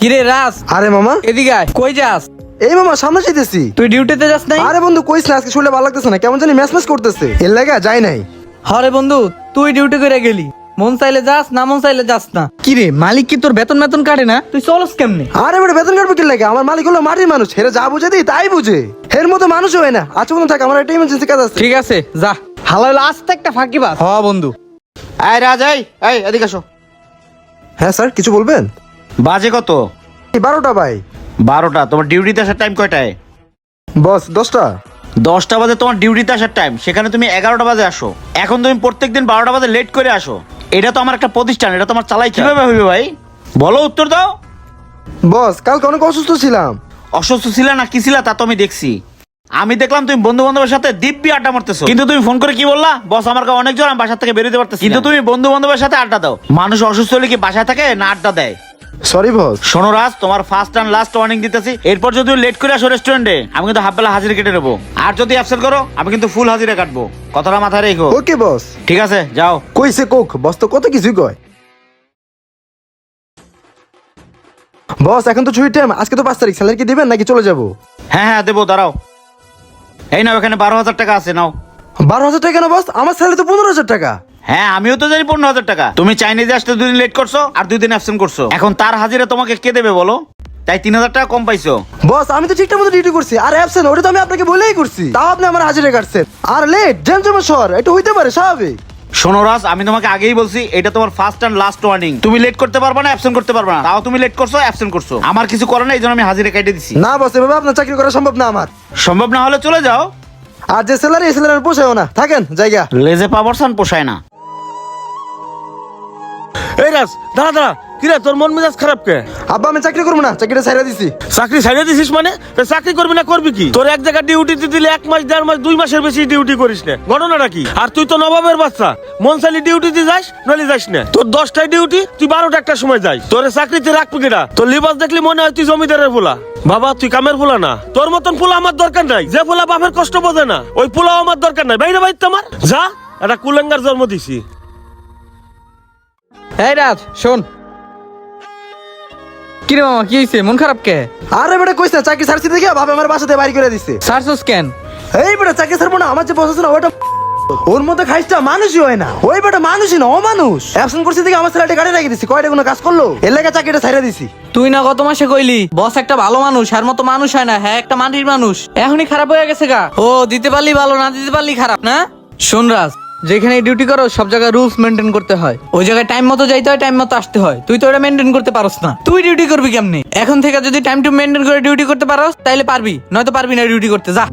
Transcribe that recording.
কিরে রাস আরে মামা। এদিকে আয়। কই যাস? এই মামা সামনে যেতেছি তুই ডিউটিতে যাস নাই? আরে বন্ধু কইস না আজকে শুনলে ভালো লাগতেছে না। কেমন জানি ম্যাচ ম্যাচ করতেছে। এর লাগা যাই নাই। হরে বন্ধু তুই ডিউটি করে গেলি। মন চাইলে যাস না মন চাইলে যাস না। কিরে মালিক কি তোর বেতন বেতন কাটে না? তুই চলস কেমনে? আরে বেটা বেতন কাটবে কি লাগে? আমার মালিক হলো মাটির মানুষ। হেরে যা বুঝে দিই তাই বুঝে। এর মতো মানুষ হয় না। আচ্ছা বন্ধু থাক আমার একটা ইমার্জেন্সি কাজ আছে। ঠিক আছে যা। হালা হলো আস্তে একটা ফাঁকি বাস। হ বন্ধু। এই রাজ এই এই এদিকে আসো হ্যাঁ স্যার কিছু বলবেন? বাজে কত? এই বারোটা ভাই। বারোটা তোমার ডিউটিতে আসার টাইম কয়টায়? বস দশটা। দশটা বাজে তোমার ডিউটিতে আসার টাইম সেখানে তুমি এগারোটা বাজে আসো। এখন তুমি প্রত্যেকদিন বারোটা বাজে লেট করে আসো। এটা তো আমার একটা প্রতিষ্ঠান এটা তোমার চালাই কীভাবে হইবে ভাই? বলো উত্তর দাও। বস কালকে অনেক অসুস্থ ছিলাম। অসুস্থ ছিল না কি ছিল তা তো আমি দেখছি। আমি দেখলাম তুমি বন্ধু বান্ধবের সাথে দিব্যি আড্ডা মারতেছো। কিন্তু তুমি ফোন করে কি বললা? বস আমার কাছে অনেক জন আমি বাসা থেকে বেরোতে পারতেছি। কিন্তু তুমি বন্ধু বান্ধবের সাথে আড্ডা দাও। মানুষ অসুস্থ হলে কি বাসায় থাকে না আড্ডা দেয়? সরি বস শোনো রাজ তোমার ফার্স্ট অ্যান্ড লাস্ট ওয়ার্নিং দিতেছি। এরপর যদি লেট করে আসো রেস্টুরেন্টে আমি কিন্তু হাফ বেলা হাজিরা কেটে নেব। আর যদি অ্যাবসেন্ট করো আমি কিন্তু ফুল হাজিরা কাটবো। কথাটা মাথায় রেখো। ওকে বস ঠিক আছে যাও। কইছে কোক বস তো কত কিছুই কয়। বস এখন তো ছুটির টাইম আজকে তো পাঁচ তারিখ স্যালারি কি দিবেন নাকি চলে যাব? হ্যাঁ হ্যাঁ দেবো দাঁড়াও। এই নাও এখানে বারো হাজার টাকা আছে নাও। বারো হাজার টাকা না বস আমার স্যালারি তো পনেরো হাজার টাকা। হ্যাঁ আমিও তো জানি পনেরো হাজার টাকা। তুমি চাইনিজে আসতে দুই দিন লেট করছ আর দুই দিন অ্যাবসেন্ট করছ। এখন তার হাজিরা তোমাকে কে দেবে বলো? তাই তিন হাজার টাকা কম পাইছো। বস আমি তো ঠিকঠাক মতো ডিউটি করছি। আর অ্যাবসেন্ট ওটা তো আমি আপনাকে বলেই করছি। তাও আপনি আমার হাজিরা কাটছেন। আর লেট জমজমা শহর এটা হইতে পারে স্বাভাবিক। শোনো রাজ আমি তোমাকে আগেই বলছি এটা তোমার ফার্স্ট অ্যান্ড লাস্ট ওয়ার্নিং তুমি লেট করতে পারবে না অ্যাবসেন্ট করতে পারবে না। তাও তুমি লেট করছ অ্যাবসেন্ট করছ। আমার কিছু করে না এই জন্য আমি হাজিরা কেটে দিছি। না বস এভাবে আপনার চাকরি করা সম্ভব না আমার। সম্ভব না হলে চলে যাও। আর যে স্যালারি স্যালারি পোষায় না। থাকেন জায়গা। লেজে পাওয়ার পোষায় না। এই রাজ দাঁড়া দাঁড়া। কিরে তোর মন মেজাজ খারাপ কে? আব্বা আমি চাকরি করব না চাকরিটা ছাইরা দিছি। চাকরি ছাড়িয়ে দিছিস মানে? চাকরি করবি না করবি কি? তোর এক জায়গায় ডিউটি দিলে এক মাস দেড় মাস দুই মাসের বেশি ডিউটি করিস না। ঘটনাটা কি? আর তুই তো নবাবের বাচ্চা। মন চাইলে ডিউটিতে যাস নইলে যাস না। তোর দশটায় ডিউটি তুই বারোটা একটা সময় যাই তোর চাকরিতে রাখবি কিনা? তোর লিবাস দেখলি মনে হয় তুই জমিদারের পোলা বাবা তুই কামের পোলা না। তোর মতন পোলা আমার দরকার নাই। যে পোলা বাপের কষ্ট বোঝে না ওই পোলাও আমার দরকার নাই। বাইরে বাইর আমার। যা একটা কুলেঙ্গার জন্ম দিছি। এই রাজ শোন। কিরে মামা কি হয়েছে মন খারাপ কে? আরে বেটা কইস না চাকরি ছাড়ছি দেখে ভাবে আমার বাসাতে বাড়ি করে দিছে। কেন? এই বেটা চাকরি ছাড়বো না আমার যে না ওটা ওর মধ্যে মানুষই হয় না। ওই বেটা মানুষই না অমানুষ। অ্যাবসেন্ট করছি দেখে আমার ছেলেটা গাড়ি রেখে দিছি কয়টা কোনো কাজ করল? এর লেগে চাকরিটা ছাইরা দিছি। তুই না গত মাসে কইলি বস একটা ভালো মানুষ আর মতো মানুষ হয় না হ্যাঁ একটা মাটির মানুষ। এখনই খারাপ হয়ে গেছে গা। ও দিতে পারলি ভালো না দিতে পারলি খারাপ না? শোন রাজ যেখানে ডিউটি করো, সব জায়গায় রুলস মেনটেন করতে হয়। ওই জায়গায় টাইম মতো যাইতে হয় টাইম মতো আসতে হয়। তুই তো ওটা মেনটেন করতে পারস না। তুই ডিউটি করবি কেমনি? এখন থেকে যদি টাইম টু মেনটেন করে ডিউটি করতে পারস, তাইলে পারবি। নয়তো পারবি না ডিউটি করতে। যা।